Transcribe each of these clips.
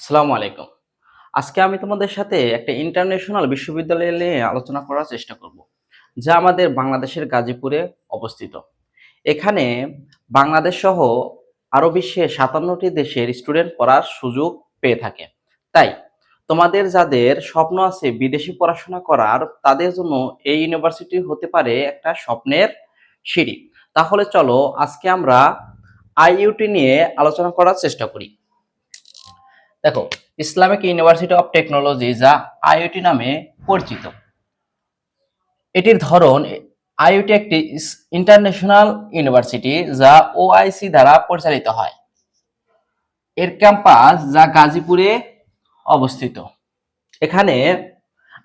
আসসালামু আলাইকুম। আজকে আমি তোমাদের সাথে একটা ইন্টারন্যাশনাল বিশ্ববিদ্যালয় নিয়ে আলোচনা করার চেষ্টা করব, যা আমাদের বাংলাদেশের গাজীপুরে অবস্থিত। এখানে বাংলাদেশ সহ আরও বিশ্বের সাতান্নটি দেশের স্টুডেন্ট পড়ার সুযোগ পেয়ে থাকে। তাই তোমাদের যাদের স্বপ্ন আছে বিদেশি পড়াশোনা করার, তাদের জন্য এই ইউনিভার্সিটি হতে পারে একটা স্বপ্নের সিঁড়ি। তাহলে চলো আজকে আমরা আইইউটি নিয়ে আলোচনা করার চেষ্টা করি। দেখো, ইসলামিক ইউনিভার্সিটি অফ টেকনোলজি যা আইওটি নামে পরিচিত। এটির ধরন আইওটি একটি ইন্টারন্যাশনাল ইউনিভার্সিটি যা ওআইসি দ্বারা পরিচালিত হয়। এর ক্যাম্পাস যা গাজীপুরে অবস্থিত। এখানে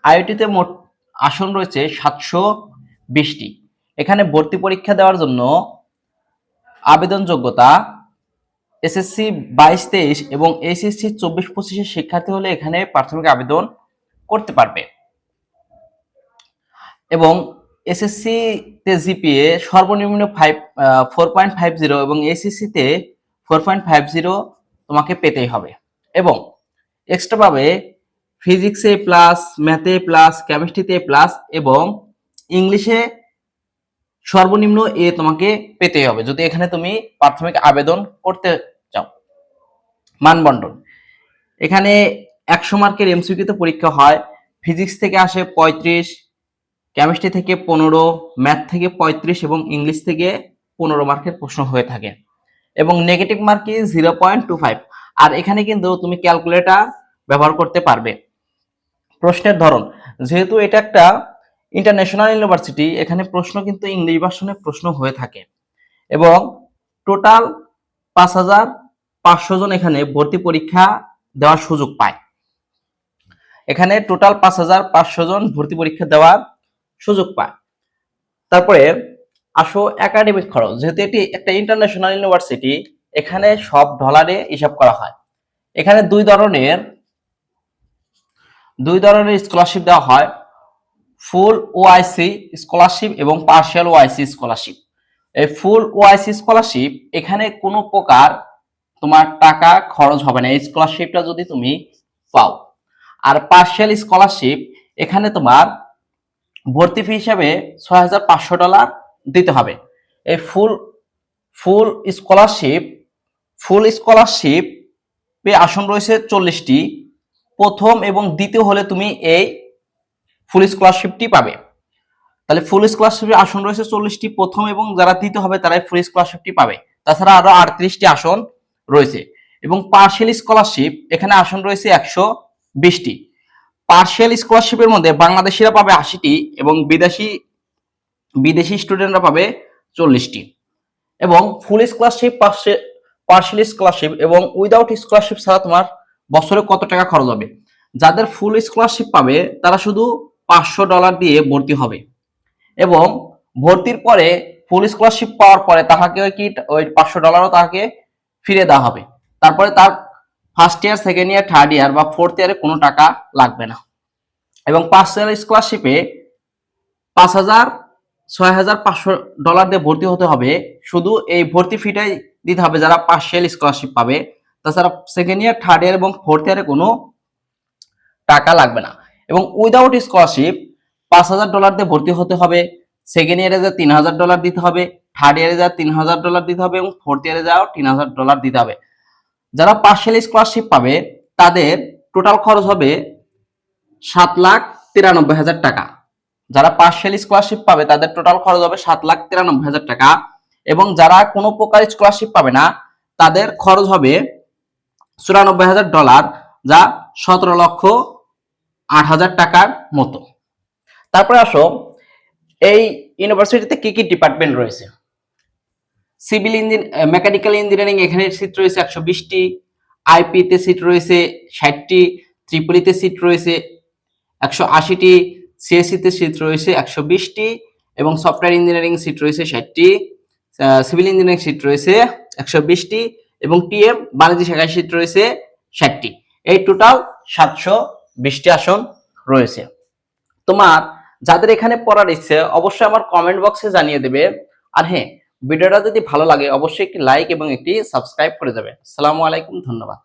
আইওটিতে মোট আসন রয়েছে সাতশো বিশটি। এখানে ভর্তি পরীক্ষা দেওয়ার জন্য আবেদন যোগ্যতা এসএসসি বাইশ তেইশ এবং এইচএসসি চব্বিশ পঁচিশের শিক্ষার্থী হলে এখানে প্রাথমিক আবেদন করতে পারবে। এবং এসএসসি তে জিপিএ সর্বনিম্ন five four point five zero এবং এসএসসি তে ফোর পয়েন্ট ফাইভ জিরো তোমাকে পেতেই হবে। এবং এক্সট্রা পাবে ফিজিক্সে প্লাস ম্যাথে প্লাস কেমিস্ট্রিতে প্লাস এবং ইংলিশে সর্বনিম্ন এ তোমাকে পেতে হবে। যদি এখানে তুমি প্রাথমিক আবেদন করতে চাও। মানবন্টন এখানে একশো মার্কের এমসিকিউতে পরীক্ষা হয়। ফিজিক্স থেকে আসে পঁয়ত্রিশ, কেমিস্ট্রি থেকে পনেরো, ম্যাথ থেকে পঁয়ত্রিশ এবং ইংলিশ থেকে পনেরো মার্কের প্রশ্ন হয়ে থাকে। এবং নেগেটিভ মার্কে জিরো পয়েন্ট টু ফাইভ। আর এখানে কিন্তু তুমি ক্যালকুলেটার ব্যবহার করতে পারবে। প্রশ্নের ধরন। যেহেতু এটা একটা ইন্টারন্যাশনাল ইউনিভার্সিটি এখানে প্রশ্ন কিন্তু ইংলিশ ভার্সনে প্রশ্ন হয়ে থাকে। এবং টোটাল পাঁচ হাজার পাঁচশো জন এখানে ভর্তি পরীক্ষা দেওয়ার সুযোগ পায়। এখানে টোটাল পাঁচ হাজার পাঁচশো জন ভর্তি পরীক্ষা দেওয়ার সুযোগ পায়। তারপরে আসো একাডেমিক খরচ। যেহেতু এটি একটা ইন্টারন্যাশনাল ইউনিভার্সিটি এখানে সব ডলারে হিসাব করা হয়। এখানে দুই ধরনের দুই ধরনের স্কলারশিপ দেওয়া হয়। ফুল ওআইসি স্কলারশিপ এবং পার্শিয়াল ওআইসি স্কলারশিপ। এই ফুল ওআইসি স্কলারশিপ এখানে কোনো প্রকার তোমার টাকা খরচ হবে না। এই স্কলারশিপটা যদি তুমি পাও। আর পার্শিয়াল স্কলারশিপ এখানে তোমার ভর্তি ফি হিসাবে ছয় হাজার পাঁচশো ডলার দিতে হবে। এই ফুল ফুল স্কলারশিপ ফুল স্কলারশিপ আসন রয়েছে চল্লিশটি। প্রথম এবং দ্বিতীয় হলে তুমি এই ফুল স্কলারশিপটি পাবে। তাহলে ফুল স্কলারশিপের আসন রয়েছে চল্লিশটি। প্রথম এবং যারা দিতে হবে, তারাই ফুল স্কলারশিপটি পাবে। তাছাড়া আরও আটত্রিশটি আসন রয়েছে। এবং পার্শিয়াল স্কলারশিপ এখানে আসন রয়েছে একশো বিশটি। পার্শিয়াল স্কলারশিপের মধ্যে বাংলাদেশিরা পাবে আশিটি এবং বিদেশি বিদেশি স্টুডেন্টরা পাবে চল্লিশটি। এবং ফুল স্কলারশিপ পার্শিয়াল স্কলারশিপ এবং উইদাউট স্কলারশিপ ছাড়া তোমার বছরে কত টাকা খরচ হবে? যাদের ফুল স্কলারশিপ পাবে, তারা শুধু পাঁচশো ডলার দিয়ে ভর্তি হবে। এবং ভর্তির পরে ফুল স্কলারশিপ পাওয়ার পরে তাহাকে ওই কি ওই পাঁচশো ডলারও তাকে ফিরে দেওয়া হবে। তারপরে তার first year second year third year বা ফোর্থ ইয়ারে কোনো টাকা লাগবে না। এবং পার্সোনাল স্কলারশিপে পাঁচ হাজার, ছয় হাজার পাঁচশো ডলার দিয়ে ভর্তি হতে হবে। শুধু এই ভর্তি ফিটাই দিতে হবে যারা পার্সিয়াল স্কলারশিপ পাবে। তাছাড়া সেকেন্ড ইয়ার থার্ড ইয়ার এবং ফোর্থ ইয়ারে কোনো টাকা লাগবে না। এবং উইদাউট স্কলারশিপ পাঁচ হাজার ডলার দিয়ে ভর্তি হতে হবে সেকেন্ড ইয়ারে যা তিন হাজার ডলার দিতে হবে থার্ড ইয়ারে যা তিন হাজার ডলার দিতে হবে এবং ফোর্থ ইয়ারে যাও তিন হাজার ডলার দিতে হবে। যারা পার্সিয়াল স্কলারশিপ পাবে, তাদের টোটাল খরচ হবে সাত লাখ তিরানব্বই হাজার টাকা। যারা পার্সিয়াল স্কলারশিপ পাবে, তাদের টোটাল খরচ হবে সাত লাখ তিরানব্বই হাজার টাকা এবং যারা কোনো প্রকার স্কলারশিপ পাবে না, তাদের খরচ হবে চুরানব্বই হাজার ডলার যা সতেরো লক্ষ আট হাজার টাকার মতো। তারপরে আসো, এই ইউনিভার্সিটিতে কি কি ডিপার্টমেন্ট রয়েছে? সিভিল ইঞ্জিন মেকানিক্যাল ইঞ্জিনিয়ারিং এখানে সিট রয়েছে একশো বিশটি আইপিতে সিট রয়েছে ষাটটি, ত্রিপুলিতে সিট রয়েছে একশো আশিটি সিএসসিতে সিট রয়েছে একশো বিশটি এবং সফটওয়্যার ইঞ্জিনিয়ারিং সিট রয়েছে ষাটটি সিভিল ইঞ্জিনিয়ারিং সিট রয়েছে একশো বিশটি এবং টিএম বাণিজ্য শাখায় সিট রয়েছে ষাটটি। এই টোটাল সাতশো বিশটি আসন রয়েছে। তোমার যাদের এখানে পড়ার ইচ্ছে, অবশ্যই আমার কমেন্ট বক্সে জানিয়ে দেবে। আর হ্যাঁ ভিডিওটা যদি ভালো লাগে, অবশ্যই একটি লাইক এবং একটি সাবস্ক্রাইব করে যাবে আসসালামু আলাইকুম, ধন্যবাদ।